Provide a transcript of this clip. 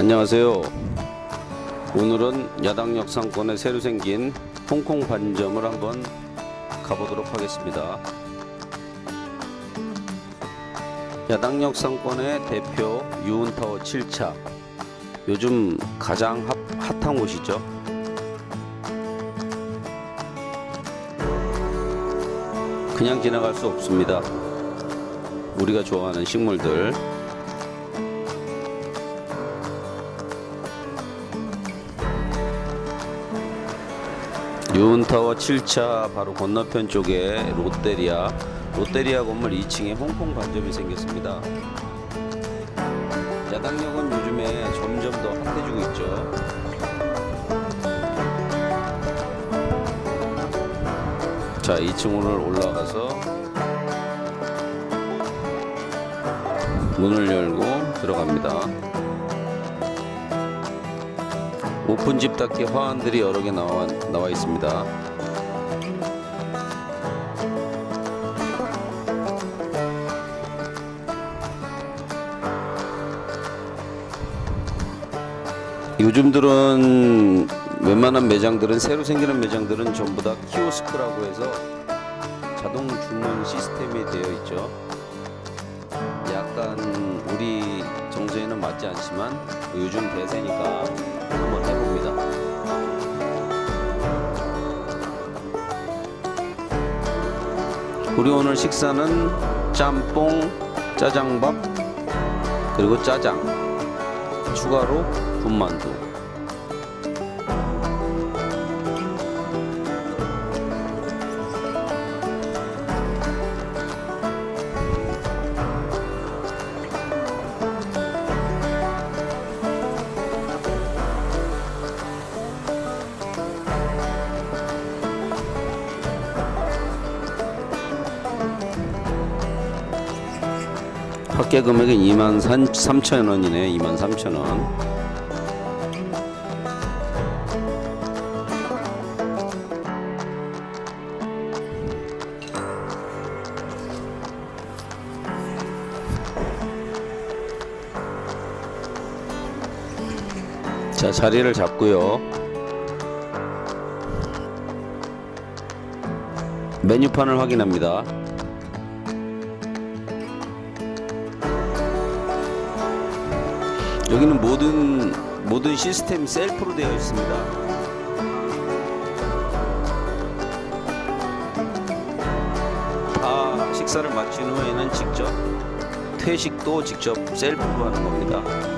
안녕하세요. 오늘은 야당 역 상권에 새로 생긴 홍콩 반점을 한번 가보도록 하겠습니다. 야당 역 상권의 대표 유은타워 7차. 요즘 가장 핫, 핫한 곳이죠. 그냥 지나갈 수 없습니다. 우리가 좋아하는 식물들 유은타워 7차 바로 건너편 쪽에 롯데리아 롯데리아 건물 2층에 홍콩 반점이 생겼습니다. 야당역은 요즘에 점점 더 핫해지고 있죠. 자, 2층으로 올라가서 문을 열고 들어갑니다. 오픈 집답게 화환들이 여러 개 나와, 나와 있습니다. 요즘 들은 웬만한 매장들은 새로 생기는 매장들은 전부 다 키오스크라고 해서 자동 주문 시스템이 되어 있죠. 약간 정서에는 맞지 않지만 요즘 대세니까 한번 해봅니다. 우리 오늘 식사는 짬뽕, 짜장밥, 그리고 짜장, 추가로 군만두. 합계 금액은 2만 3천 원이네. 2만 3천 원. 자, 자리를 잡고요. 메뉴판을 확인합니다. 여기는 모든 모든 시스템 셀프로 되어 있습니다. 다 식사를 마친 후에는 직접 퇴식도 직접 셀프로 하는 겁니다.